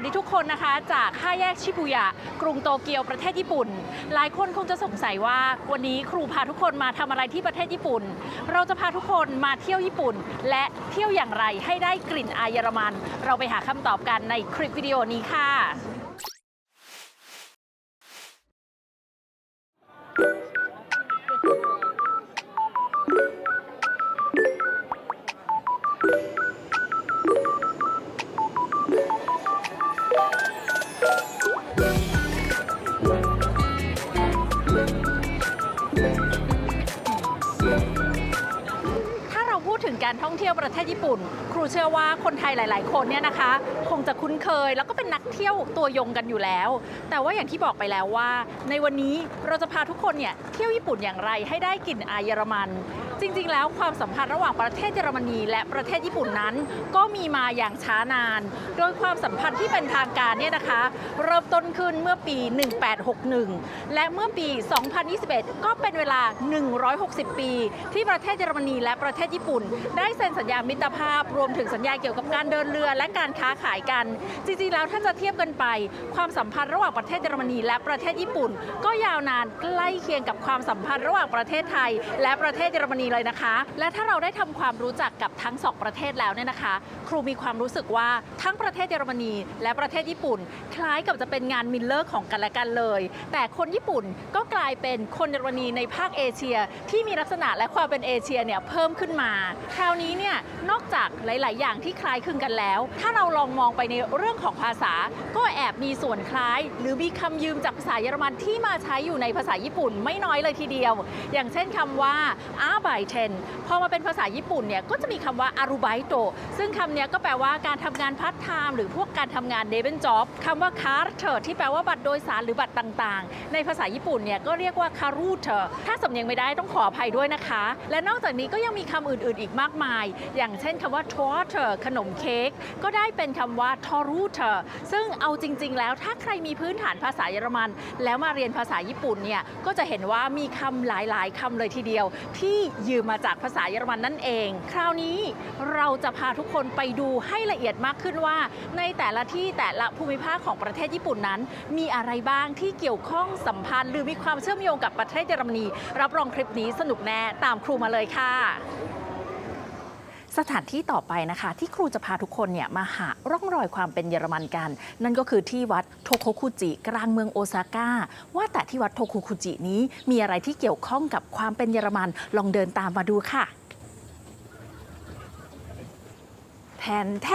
วัสดีทุกคนนะคะจากห้าแยกชิบุยะ กรุงโตเกียวประเทศญี่ปุ่น หลายคนคงจะสงสัยว่าวันนี้ครูพาทุกคนมาทำอะไรที่ประเทศญี่ปุ่น เราจะพาทุกคนมาเที่ยวญี่ปุ่น และเที่ยวอย่างไรให้ได้กลิ่นอายเยอรมัน เราไปหาคำตอบกันในคลิปวิดีโอนี้ค่ะ ประเทศญี่ปุ่น ครูเชื่อว่าคนไทยหลาย ๆ คนเนี่ยนะคะ คงจะคุ้นเคย แล้วก็เป็นนักเที่ยวตัวยงกันอยู่แล้ว แต่ว่าอย่างที่บอกไปแล้วว่า ในวันนี้เราจะพาทุกคนเนี่ยเที่ยวญี่ปุ่นอย่างไรให้ได้กลิ่นอายเยอรมัน จริงๆ แล้วความสัมพันธ์ระหว่างประเทศเยอรมนีและประเทศญี่ปุ่นนั้น ก็มีมาอย่างช้านาน โดยความสัมพันธ์ที่เป็นทางการเนี่ยนะคะ เริ่มต้นขึ้นเมื่อปี 1861 และเมื่อปี 2021 ก็เป็นเวลา 160 ปี ที่ประเทศเยอรมนีและประเทศญี่ปุ่น ได้เซ็นสัญญามิตรภาพรวมถึงสัญญาเกี่ยวกับการเดินเรือและการค้าขายกัน จริงๆ แล้วถ้าจะเทียบกันไป ความสัมพันธ์ระหว่างประเทศเยอรมนีและประเทศญี่ปุ่น ก็ยาวนานใกล้เคียงกับความสัมพันธ์ระหว่างประเทศไทย และประเทศเยอรมนีเลยนะคะ และถ้าเราได้ทำความรู้จักกับทั้งสองประเทศแล้วเนี่ยนะคะ ครูมีความรู้สึกว่าทั้งประเทศเยอรมนี และประเทศญี่ปุ่น คล้ายกับจะเป็นงานมิลเลอร์ของกันและกันเลย แต่คนญี่ปุ่นก็กลายเป็นคนเยอรมนีในภาคเอเชีย ที่มีลักษณะและความเป็นเอเชียเนี่ยเพิ่มขึ้นมา คราวนี้เนี่ยนอกจากหลาย ๆ อย่างที่คล้ายคลึงกันแล้ว ถ้าเราลองมองไปในเรื่องของภาษา ก็แอบมีส่วนคล้าย หรือมีคำยืมจากภาษาเยอรมันที่มาใช้อยู่ในภาษาญี่ปุ่นไม่น้อยเลยทีเดียว อย่างเช่นคำว่าอาบัยพอมาเป็นภาษาญี่ปุ่นเนี่ยก็จะมีคำว่า arubaito ซึ่งคำเนี้ยก็แปลว่าการทำงานพาร์ทไทม์หรือพวกการทำงาน d e v e n job คำว่า carte ที่แปลว่าบัตรโดยสารหรือบัตรต่างๆ ในภาษาญี่ปุ่นเนี่ยก็เรียกว่า karute ถ้าสำเนียงไม่ได้ต้องขออภัยด้วยนะคะ และนอกจากนี้ก็ยังมีคำอื่นๆอีกมากมาย อย่างเช่นคำว่า torte ขนมเค้กก็ได้เป็นคำว่า torute ซึ่งเอาจริง ๆ แล้วถ้าใครมีพื้นฐานภาษาเยอรมัน แล้วมาเรียนภาษาญี่ปุ่นเนี่ยก็จะเห็นว่ามีคำหลายๆคำเลยทีเดียวที่ยืมมาจากภาษาเยอรมันนั่นเอง คราวนี้เราจะพาทุกคนไปดูให้ละเอียดมากขึ้นว่า ในแต่ละที่แต่ละภูมิภาคของประเทศญี่ปุ่นนั้น มีอะไรบ้างที่เกี่ยวข้องสัมพันธ์ หรือมีความเชื่อมโยงกับประเทศเยอรมนี รับรองคลิปนี้สนุกแน่ตามครูมาเลยค่ะ สถานที่ต่อไปนะคะ ที่ครูจะพาทุกคนเนี่ยมาหาร่องรอยความเป็นเยอรมันกัน นั่นก็คือที่วัดโทโคคุจิ กลางเมืองโอซาก้า ว่าแต่ที่วัดโทโคคุจินี้มีอะไรที่เกี่ยวข้องกับความเป็นเยอรมันลองเดินตามมาดูค่ะ แท นแท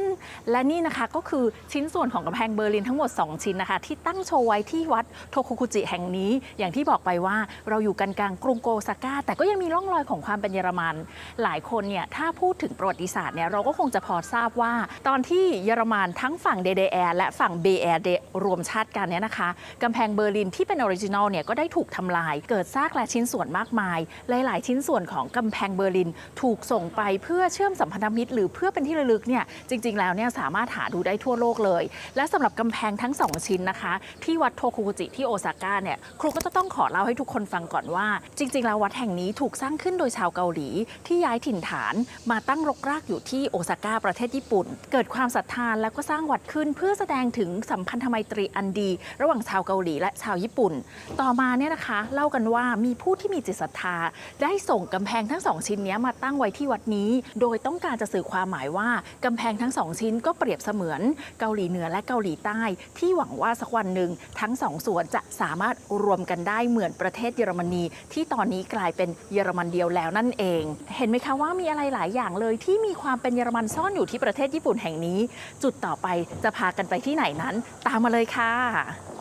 น และนี่นะคะก็คือชิ้นส่วนของกำแพงเบอร์ลินทั้งหมด 2 ชิ้นนะคะ ที่ตั้งโชว์ไว้ที่วัดโทโคคุจิแห่งนี้ อย่างที่บอกไปว่าเราอยู่กันกลางกรุงโกซาก้า แต่ก็ยังมีร่องรอยของความเป็นเยอรมัน หลายคนเนี่ยถ้าพูดถึงประวัติศาสตร์เนี่ยเราก็คงจะพอทราบว่า ตอนที่เยอรมันทั้งฝั่ง DDR และฝั่ง BR รวมชาติกันเนี่ยนะคะกำแพงเบอร์ลินที่เป็นออริจินอลเนี่ยก็ได้ถูกทำลาย เกิดซากและชิ้นส่วนมากมาย หลาย ๆ ชิ้นส่วนของกำแพงเบอร์ลิน ถูกส่งไปเพื่อเชื่อมสัมพันธมิตร หรือเพื่อเป็นที่ระลึกเนี่ยจริง ๆ แล้วเนี่ยสามารถหาดูได้ทั่วโลกเลย และสำหรับกำแพงทั้ง 2 ชิ้นนะคะ ที่วัดโทคุกุจิที่โอซาก้าเนี่ยครูก็จะต้องขอเล่าให้ทุกคนฟังก่อนว่า จริง ๆ แล้ววัดแห่งนี้ถูกสร้างขึ้นโดยชาวเกาหลี ที่ย้ายถิ่นฐานมาตั้งรกรากอยู่ที่โอซาก้าประเทศญี่ปุ่น เกิดความศรัทธาแล้วก็สร้างวัดขึ้นเพื่อแสดงถึงสัมพันธไมตรีอันดี ระหว่างชาวเกาหลีและชาวญี่ปุ่น ต่อมาเนี่ยนะคะเล่ากันว่ามีผู้ที่มีจิตศรัทธา ได้ส่งกำแพงทั้งสองชิ้นนี้มาตั้งไว้ที่วัดนี้ โดยต้องการจะสื่อความหมายว่ากำแพงทั้งสองชิ้นก็เปรียบเสมือนเกาหลีเหนือและเกาหลีใต้ ที่หวังว่าสักวันหนึ่งทั้งสองส่วนจะสามารถรวมกันได้เหมือนประเทศเยอรมนี ที่ตอนนี้กลายเป็นเยอรมันเดียวแล้วนั่นเอง เห็นไหมคะว่ามีอะไรหลายอย่างเลยที่มีความเป็นเยอรมันซ่อนอยู่ที่ประเทศญี่ปุ่นแห่งนี้ จุดต่อไปจะพากันไปที่ไหนนั้น ตามมาเลยค่ะ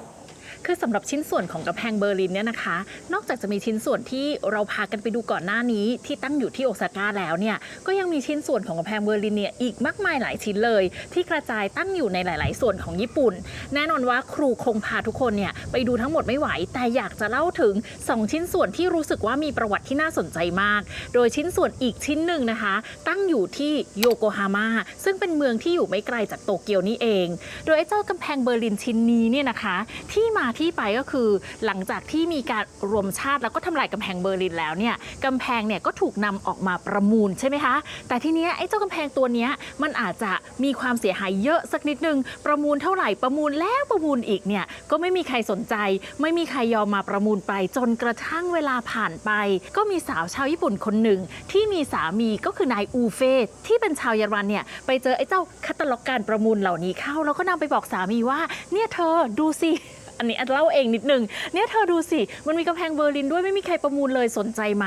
คือสำหรับชิ้นส่วนของกำแพงเบอร์ลินเนี่ยนะคะ นอกจากจะมีชิ้นส่วนที่เราพากันไปดูก่อนหน้านี้ที่ตั้งอยู่ที่โอซาก้าแล้วเนี่ยก็ยังมีชิ้นส่วนของกำแพงเบอร์ลินเนี่ยอีกมากมายหลายชิ้นเลย ที่กระจายตั้งอยู่ในหลาย ๆ ส่วนของญี่ปุ่น แน่นอนว่าครูคงพาทุกคนเนี่ยไปดูทั้งหมดไม่ไหว แต่อยากจะเล่าถึง 2 ชิ้นส่วนที่รู้สึกว่ามีประวัติที่น่าสนใจมาก โดยชิ้นส่วนอีกชิ้นหนึ่งนะคะ ตั้งอยู่ที่โยโกฮาม่าซึ่งเป็นเมืองที่อยู่ไม่ไกลจากโตเกียวนี่เอง โดยเจ้ากำแพงเบอร์ลินชิ้นนี้เนี่ยนะคะ ที่มาที่ไปก็คือหลังจากที่มีการรวมชาติแล้วก็ทำลายกำแพงเบอร์ลินแล้วเนี่ยกำแพงเนี่ยก็ถูกนำออกมาประมูลใช่ไหมคะ แต่ทีเนี้ยไอ้เจ้ากำแพงตัวเนี้ยมันอาจจะมีความเสียหายเยอะสักนิดนึง ประมูลเท่าไหร่ประมูลแล้วประมูลอีกเนี่ยก็ไม่มีใครสนใจ ไม่มีใครยอมมาประมูลไป จนกระทั่งเวลาผ่านไป ก็มีสาวชาวญี่ปุ่นคนหนึ่ง ที่มีสามีก็คือนายอูเฟสที่เป็นชาวเยอรมันเนี่ยไปเจอไอ้เจ้าคัตตล็อกการประมูลเหล่านี้เข้า แล้วก็นำไปบอกสามีว่าเนี่ยเธอดูสิ อันนี้อันเล่าเองนิดนึงเนี่ยเธอดูสิ มันมีกำแพงเบอร์ลินด้วยไม่มีใครประมูลเลยสนใจไหม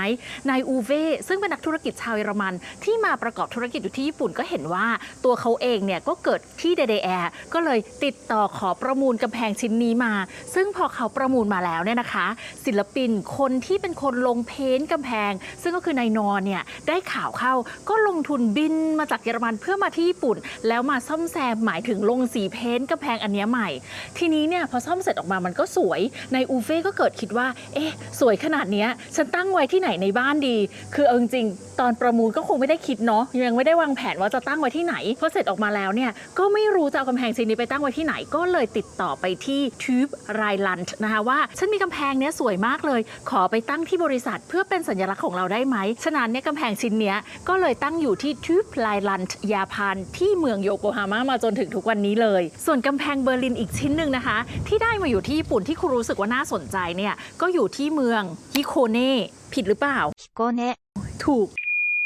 นายอูเว่ซึ่งเป็นนักธุรกิจชาวเยอรมัน ที่มาประกอบธุรกิจอยู่ที่ญี่ปุ่นก็เห็นว่าตัวเขาเองเนี่ยก็เกิดที่เดเดแอร์ก็เลยติดต่อขอประมูลกำแพงชิ้นนี้มา ซึ่งพอเขาประมูลมาแล้วเนี่ยนะคะ ศิลปินคนที่เป็นคนลงเพ้นกำแพง ซึ่งก็คือนายนอเนี่ยได้ข่าวเข้าก็ลงทุนบินมาจากเยอรมันเพื่อมาที่ญี่ปุ่น แล้วมาซ่อมแซมหมายถึงลงสีเพ้นกำแพงอันนี้ใหม่ ทีนี้เนี่ยพอซ่อมเสร็จออกมามันก็สวยในายอูเฟ่ก็เกิดคิดว่า เอ๊ะ สวยขนาดเนี้ยฉันตั้งไว้ที่ไหนในบ้านดี คือเอาจริงตอนประมูลก็คงไม่ได้คิดเนาะยังไม่ได้วางแผนว่าจะตั้งไว้ที่ไหนพอเสร็จออกมาแล้วเนี่ยก็ไม่รู้จะเอากำแพงชิ้นนี้ไปตั้งไว้ที่ไหนก็เลยติดต่อไปที่ทูบไรลันด์นะคะว่าฉันมีกำแพงเนี้ยสวยมากเลย ขอไปตั้งที่บริษัทเพื่อเป็นสัญลักษณ์ของเราได้ไหมฉะนั้นเนี่ยกำแพงชิ้นเนี้ยก็เลยตั้งอยู่ที่ทูบไรลันด์ยาพานที่เมืองโยโกฮาม่ามาจนถึงทุกวันนี้เลย ส่วนกำแพงเบอร์ลินอีกชิ้นหนึ่งนะคะ ที่ได้มาอยู่ที่ญี่ปุ่นที่ครูรู้สึกว่าน่าสนใจเนี่ยก็อยู่ที่เมืองฮิโคเน่ผิดหรือเปล่า彦根ถูก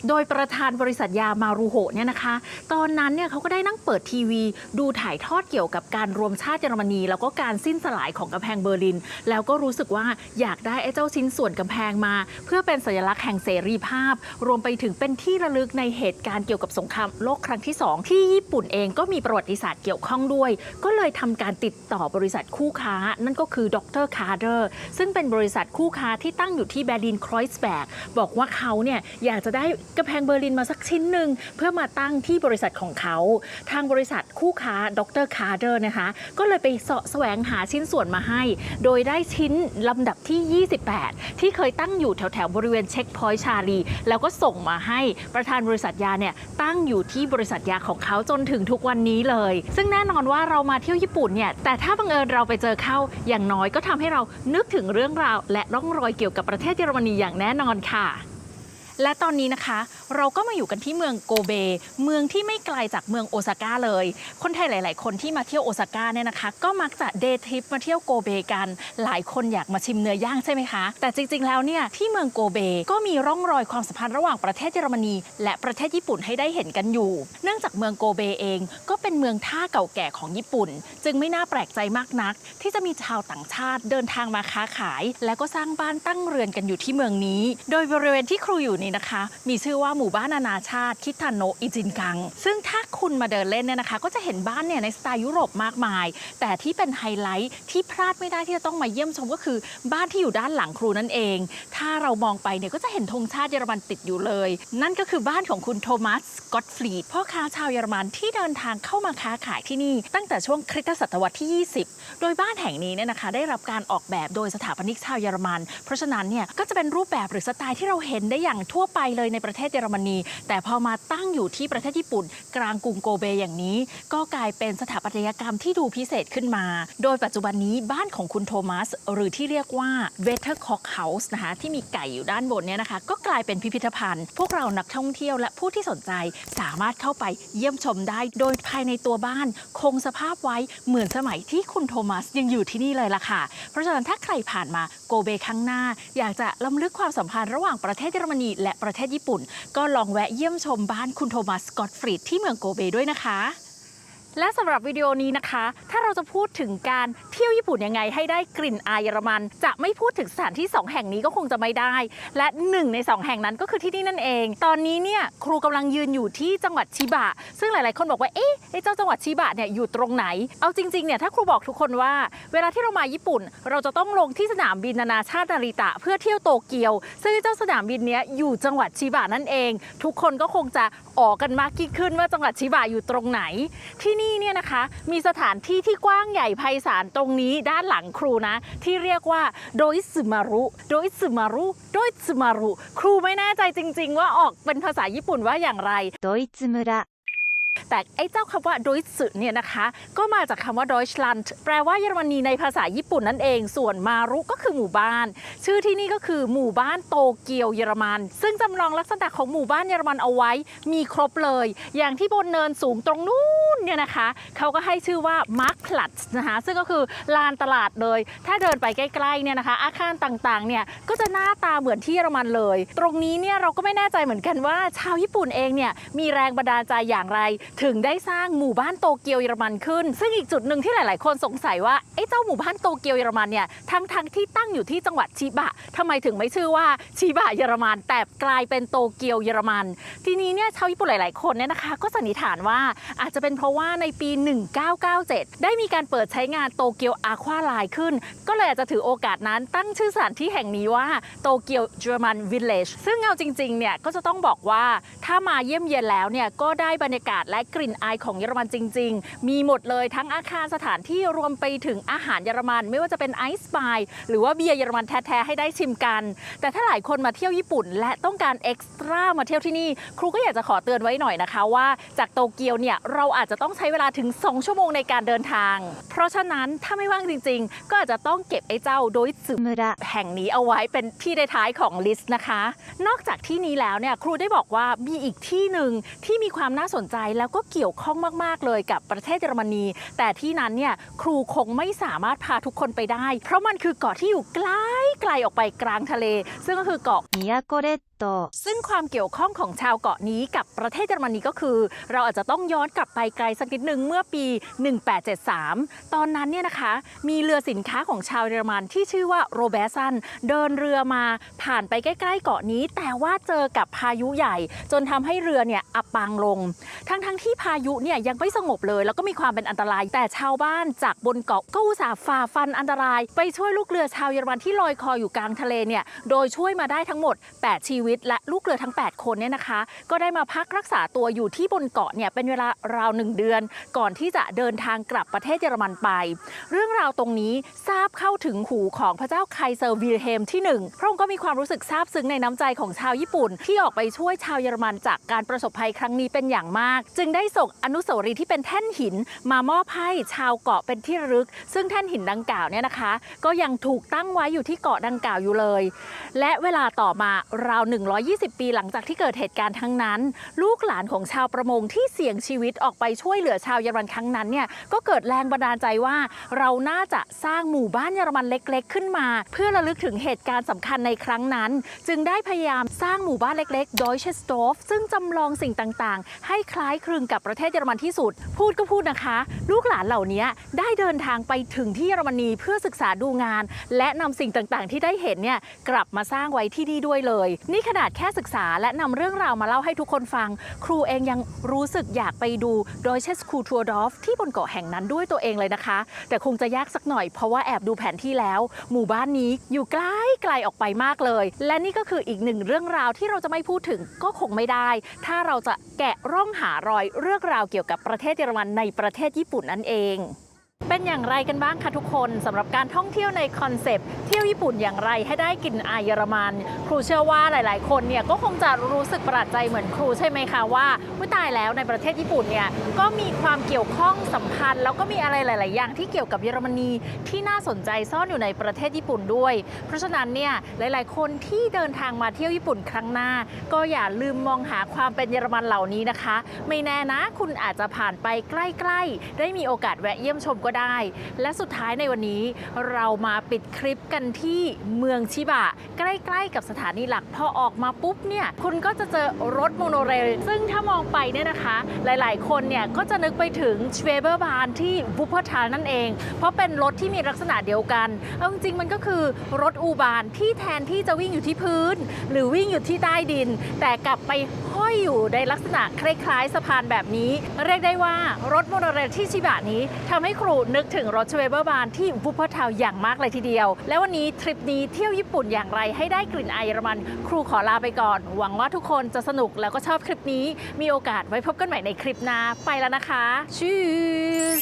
โดยประธานบริษัทยามารุโหเนี่ยนะคะ ตอนนั้นเนี่ยเขาก็ได้นั่งเปิดทีวี ดูถ่ายทอดเกี่ยวกับการรวมชาติเยอรมนี แล้วก็การสิ้นสลายของกำแพงเบอร์ลิน แล้วก็รู้สึกว่าอยากได้ไอ้เจ้าชิ้นส่วนกำแพงมา เพื่อเป็นสัญลักษณ์แห่งเสรีภาพ รวมไปถึงเป็นที่ระลึกในเหตุการณ์เกี่ยวกับสงครามโลกครั้งที่สองที่ญี่ปุ่นเองก็มีประวัติศาสตร์เกี่ยวข้องด้วย ก็เลยทำการติดต่อบริษัทคู่ค้า นั่นก็คือดรคาร์เดอร์ซึ่งเป็นบริษัทคู่ค้าที่ตั้งอยู่ที่เบอร์ลินครอยส์แบกบอกว่าเขาเนี่ยอยากจะได้กำแพงเบอร์ลินมาสักชิ้นหนึ่งเพื่อมาตั้งที่บริษัทของเขา ทางบริษัทคู่ค้าดรคาร์เดอร์นะคะ ก็เลยไปเสาะแสวงหาชิ้นส่วนมาให้ โดยได้ชิ้นลำดับที่ 28 ที่เคยตั้งอยู่แถวแถวๆบริเวณเช็คพอยต์ชาลี แล้วก็ส่งมาให้ประธานบริษัทยาเนี่ยตั้งอยู่ที่บริษัทยาของเขาจนถึงทุกวันนี้เลย ซึ่งแน่นอนว่าเรามาเที่ยวญี่ปุ่นเนี่ยแต่ถ้าบังเอิญเราไปเจอเข้าอย่างน้อยก็ทำให้เรานึกถึงเรื่องราว และร่องรอยเกี่ยวกับประเทศเยอรมนีอย่างแน่นอนค่ะ และตอนนี้นะคะ เราก็มาอยู่กันที่เมืองโกเบ เมืองที่ไม่ไกลจากเมืองโอซาก้าเลย คนไทยหลาย ๆ คนที่มาเที่ยวโอซาก้าเนี่ยนะคะ ก็มักจะเดย์ทริปมาเที่ยวโกเบกัน หลายคนอยากมาชิมเนื้อย่างใช่ไหมคะ แต่จริง ๆ แล้วเนี่ยที่เมืองโกเบก็มีร่องรอยความสัมพันธ์ระหว่างประเทศเยอรมนี และประเทศญี่ปุ่นให้ได้เห็นกันอยู่ เนื่องจากเมืองโกเบเอง ก็เป็นเมืองท่าเก่าแก่ของญี่ปุ่น จึงไม่น่าแปลกใจมากนัก ที่จะมีชาวต่างชาติเดินทางมาค้าขาย และก็สร้างบ้านตั้งเรือนกันอยู่ที่เมืองนี้ โดยบริเวณที่ครูอยู่นี้นะคะ มีชื่อว่ามู่บ้านนานาชาติ คิทาโนะอิจินกัง ซึ่งถ้าคุณมาเดินเล่นเนี่ยนะคะ ก็จะเห็นบ้านเนี่ยในสไตล์ยุโรปมากมาย แต่ที่เป็นไฮไลท์ที่พลาดไม่ได้ที่จะต้องมาเยี่ยมชมก็คือบ้านที่อยู่ด้านหลังครูนั่นเอง ถ้าเรามองไปเนี่ยก็จะเห็นธงชาติเยอรมันติดอยู่เลย นั่นก็คือบ้านของคุณโทมัสกอตฟลีดพ่อค้าชาวเยอรมันที่เดินทางเข้ามาค้าขายที่นี่ ตั้งแต่ช่วงคริสตศตวรรษที่ 20 โดยบ้านแห่งนี้เนี่ยนะคะ ได้รับการออกแบบโดยสถาปนิกชาวเยอรมัน เพราะฉะนั้นเนี่ยก็จะเป็นรูปแบบหรือสไตล์ที่เราเห็นได้อย่างทั่วไปเลยในประเทศเยอรมนี แต่พอมาตั้งอยู่ที่ประเทศญี่ปุ่น กลางกรุงโกเบอย่างนี้ ก็กลายเป็นสถาปัตยกรรมที่ดูพิเศษขึ้นมา โดยปัจจุบันนี้บ้านของคุณโทมัส หรือที่เรียกว่า Weathercock House นะคะที่มีไก่อยู่ด้านบนเนี่ยนะคะ ก็กลายเป็นพิพิธภัณฑ์ พวกเรานักท่องเที่ยวและผู้ที่สนใจสามารถเข้าไปเยี่ยมชมได้ โดยภายในตัวบ้านคงสภาพไว้เหมือนสมัยที่คุณโทมัสยังอยู่ที่นี่เลยล่ะค่ะ เพราะฉะนั้นถ้าใครผ่านมาโกเบครั้งหน้า อยากจะล้ำลึกความสัมพันธ์ระหว่างประเทศเยอรมนีและประเทศญี่ปุ่นก็ลองแวะเยี่ยมชมบ้านคุณโทมัสสกอตฟรีดที่เมืองโกเบด้วยนะคะ และสำหรับวิดีโอนี้นะคะ ถ้าเราจะพูดถึงการเที่ยวญี่ปุ่นยังไงให้ได้กลิ่นอายเยอรมัน จะไม่พูดถึงสถานที่ 2 แห่งนี้ก็คงจะไม่ได้ และหนึ่งใน 2 แห่งนั้นก็คือที่นี่นั่นเอง ตอนนี้เนี่ยครูกำลังยืนอยู่ที่จังหวัดชิบะ ซึ่งหลายๆ คนบอกว่า เอ๊ะเจ้าจังหวัดชิบะเนี่ยอยู่ตรงไหน เอาจริงๆเนี่ยถ้าครูบอกทุกคนว่า เวลาที่เรามาญี่ปุ่น เราจะต้องลงที่สนามบินนานาชาตินาริตะ เพื่อเที่ยวโตเกียว ซึ่งเจ้าสนามบินเนี้ยอยู่จังหวัดชิบะนั่นเอง ทุกคนก็คงจะออกกันมากยิ่งขึ้นว่าจังหวัดชิบะอยู่ตรงไหนที่นี่เนี่ยนะคะ มีสถานที่ที่กว้างใหญ่ไพศาลตรงนี้ด้านหลังครูนะ ที่เรียกว่าโดยสึมารุโดยสึมารุโดยสึมารุครูไม่แน่ใจจริง ๆ ว่าออกเป็นภาษาญี่ปุ่นว่าอย่างไรโดยซึมุระ แต่ไอ้เจ้าคำว่า Deutsch เนี่ยนะคะ ก็มาจากคำว่า Deutschland แปลว่าเยอรมนีในภาษาญี่ปุ่นนั่นเอง ส่วนมารุก็คือหมู่บ้าน ชื่อที่นี่ก็คือหมู่บ้านโตเกียวเยอรมัน ซึ่งจำลองลักษณะของหมู่บ้านเยอรมันเอาไว้ มีครบเลย อย่างที่บนเนินสูงตรงนู้นเนี่ยนะคะเขาก็ให้ชื่อว่า Marktplatz นะคะซึ่งก็คือลานตลาดเลย ถ้าเดินไปใกล้ๆเนี่ยนะคะ อาคารต่างๆเนี่ยก็จะหน้าตาเหมือนที่เยอรมันเลย ตรงนี้เนี่ยเราก็ไม่แน่ใจเหมือนกันว่าชาวญี่ปุ่นเองเนี่ยมีแรงบันดาลใจอย่างไรถึงได้สร้างหมู่บ้านโตเกียวเยอรมันขึ้น ซึ่งอีกจุดหนึ่งที่หลาย ๆ คนสงสัยว่าไอ้เจ้าหมู่บ้านโตเกียวเยอรมันเนี่ยทั้งๆที่ตั้งอยู่ที่จังหวัดชิบะทำไมถึงไม่ชื่อว่าชิบะเยอรมันแต่กลายเป็นโตเกียวเยอรมัน ทีนี้เนี่ยชาวญี่ปุ่นหลาย ๆ คนเนี่ยนะคะ ก็สันนิษฐานว่าอาจจะเป็นเพราะว่าในปี 1997 ได้มีการเปิดใช้งานโตเกียวอาควาไลน์ขึ้น ก็เลยอาจจะถือโอกาสนั้นตั้งชื่อสถานที่แห่งนี้ว่าโตเกียวเยอรมันวิลเลจซึ่งเอาจริง ๆ เนี่ยก็จะต้องบอกว่าถ้ามาเยี่ยมเยียนแล้วเนี่ยก็ได้บรรยากาศและกลิ่นอายของเยอรมันจริง ๆ มีหมดเลยทั้งอาคารสถานที่รวมไปถึงอาหารเยอรมัน ไม่ว่าจะเป็นไอซ์บายหรือว่าเบียร์เยอรมันแท้ ๆ ให้ได้ชิมกัน แต่ถ้าหลายคนมาเที่ยวญี่ปุ่น และต้องการเอ็กซ์ตร้ามาเที่ยวที่นี่ ครูก็อยากจะขอเตือนไว้หน่อยนะคะว่าจากโตเกียวเนี่ยเราอาจจะต้องใช้เวลาถึง 2 ชั่วโมงในการเดินทาง เพราะฉะนั้นถ้าไม่ว่างจริง ๆ ก็อาจจะต้องเก็บไอ้เจ้าโดยสึมุระแห่งนี้เอาไว้เป็นที่ได้ท้ายของลิสต์นะคะ นอกจากที่นี้แล้วเนี่ยครูได้บอกว่ามีอีกที่หนึ่งที่มีความน่าสนใจแล้วก็เกี่ยวข้องมาก ๆ เลยกับประเทศเยอรมนี แต่ที่นั้นเนี่ยครูคงไม่สามารถพาทุกคนไปได้ เพราะมันคือเกาะที่อยู่ไกลไกลออกไปกลางทะเล ซึ่งก็คือเกาะ宮古 ซึ่งความเกี่ยวข้องของชาวเกาะนี้กับประเทศเยอรมนีก็คือ เราอาจจะต้องย้อนกลับไปไกลสักนิดหนึ่งเมื่อปี 1873 ตอนนั้นเนี่ยนะคะ มีเรือสินค้าของชาวเยอรมันที่ชื่อว่าโรแบสันเดินเรือมาผ่านไปใกล้ๆเกาะนี้ แต่ว่าเจอกับพายุใหญ่ จนทำให้เรือเนี่ยอับปางลง ทั้งๆที่พายุเนี่ยยังไม่สงบเลย แล้วก็มีความเป็นอันตราย แต่ชาวบ้านจากบนเกาะก็อุตส่าห์ฝ่าฟันอันตราย ไปช่วยลูกเรือชาวเยอรมันที่ลอยคออยู่กลางทะเลเนี่ยโดยช่วยมาได้ทั้งหมด 8 ชีวิตและลูกเรือทั้ง 8 คนเนี่ยนะคะ ก็ได้มาพักรักษาตัวอยู่ที่บนเกาะเนี่ยเป็นเวลาราวหนึ่งเดือน ก่อนที่จะเดินทางกลับประเทศเยอรมันไป เรื่องราวตรงนี้ทราบเข้าถึงหูของพระเจ้าไคเซอร์วิลเฮมที่หนึ่งพระองค์ก็มีความรู้สึกซาบซึ้งในน้ำใจของชาวญี่ปุ่น ที่ออกไปช่วยชาวเยอรมันจากการประสบภัยครั้งนี้เป็นอย่างมาก จึงได้ส่งอนุสาวรีย์ที่เป็นแท่นหิน มามอบให้ชาวเกาะเป็นที่ระลึก ซึ่งแท่นหินดังกล่าวเนี่ยนะคะ ก็ยังถูกตั้งไว้อยู่ที่เกาะดังกล่าวอยู่เลย และเวลาต่อมาราวหนึ่ง120 ปีหลังจากที่เกิดเหตุการณ์ทั้งนั้น ลูกหลานของชาวประมงที่เสี่ยงชีวิตออกไปช่วยเหลือชาวเยอรมันครั้งนั้นเนี่ยก็เกิดแรงบันดาลใจว่า เราน่าจะสร้างหมู่บ้านเยอรมันเล็ก ๆ ขึ้นมา เพื่อระลึกถึงเหตุการณ์สำคัญในครั้งนั้น จึงได้พยายามสร้างหมู่บ้านเล็กๆ Deutsche Dorf ซึ่งจำลองสิ่งต่างๆ ให้คล้ายคลึงกับประเทศเยอรมันที่สุด พูดก็พูดนะคะ ลูกหลานเหล่านี้ได้เดินทางไปถึงที่เยอรมนีเพื่อศึกษาดูงาน และนำสิ่งต่างๆ ที่ได้เห็นเนี่ยกลับมาสร้างไว้ที่นี่ด้วยเลยนี่ขนาดแค่ศึกษาและนำเรื่องราวมาเล่าให้ทุกคนฟัง ครูเองยังรู้สึกอยากไปดูโดยเชสคูทัวร์ดอฟที่บนเกาะแห่งนั้นด้วยตัวเองเลยนะคะ แต่คงจะยากสักหน่อยเพราะว่าแอบดูแผนที่แล้ว หมู่บ้านนี้อยู่ใกล้ไกลออกไปมากเลย และนี่ก็คืออีกหนึ่งเรื่องราวที่เราจะไม่พูดถึงก็คงไม่ได้ ถ้าเราจะแกะร่องหารอยเรื่องราวเกี่ยวกับประเทศเยอรมันในประเทศญี่ปุ่นนั่นเอง เป็นอย่างไรกันบ้างคะทุกคนสำหรับการท่องเที่ยวในคอนเซปต์เที่ยวญี่ปุ่นอย่างไรให้ได้กลิ่นอายเยอรมัน ครูเชื่อว่าหลาย ๆ คนเนี่ยก็คงจะรู้สึกประหลาดใจเหมือนครูใช่ไหมคะว่าผู้ตายแล้วในประเทศญี่ปุ่นเนี่ยก็มีความเกี่ยวข้องสัมพันธ์ แล้วก็มีอะไรหลาย ๆ อย่างที่เกี่ยวกับเยอรมนีที่น่าสนใจซ่อนอยู่ในประเทศญี่ปุ่นด้วย เพราะฉะนั้นเนี่ยหลาย ๆ คนที่เดินทางมาเที่ยวญี่ปุ่นครั้งหน้า ก็อย่าลืมมองหาความเป็นเยอรมันเหล่านี้นะคะ ไม่แน่นะ คุณอาจจะผ่านไปใกล้ ๆ ได้มีโอกาสแวะเยี่ยมชมก็ได้ และสุดท้ายในวันนี้เรามาปิดคลิปกันที่เมืองชิบะ ใกล้ๆ กับสถานีหลักพอออกมาปุ๊บเนี่ยคุณก็จะเจอรถโมโนเรล ซึ่งถ้ามองไปเนี่ยนะคะ หลายๆ คนเนี่ยก็จะนึกไปถึงชเวเบอร์บานที่บูเพทานั่นเอง เพราะเป็นรถที่มีลักษณะเดียวกันเอาจริงๆมันก็คือรถอูบานที่แทนที่จะวิ่งอยู่ที่พื้น หรือวิ่งอยู่ที่ใต้ดิน แต่กลับไปห้อยอยู่ในลักษณะคล้ายๆสะพานแบบนี้ เรียกได้ว่ารถโมโนเรลที่ชิบะนี้ทำให้ครูนึกถึงรถเชเวเบอร์บานที่บูเพอร์ทาวอย่างมากเลยทีเดียว แล้ววันนี้ทริปนี้เที่ยวญี่ปุ่นอย่างไรให้ได้กลิ่นอายเยอรมัน ครูขอลาไปก่อน หวังว่าทุกคนจะสนุกแล้วก็ชอบคลิปนี้ มีโอกาสไว้พบกันใหม่ในคลิปหน้าไปแล้วนะคะชูส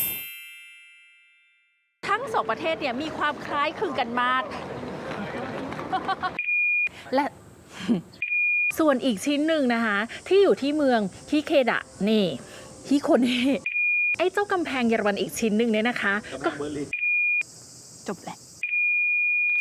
ทั้งสองประเทศเนี่ยมีความคล้ายคลึงกันมาก และ ส่วนอีกชิ้นหนึ่งนะคะ ที่อยู่ที่เมืองฮิเคดะนี่ฮิโคเน่ไอ้เจ้ากำแพงเยอรมันอีกชิ้นหนึ่งเนี่ยนะคะ ก็จบแหละ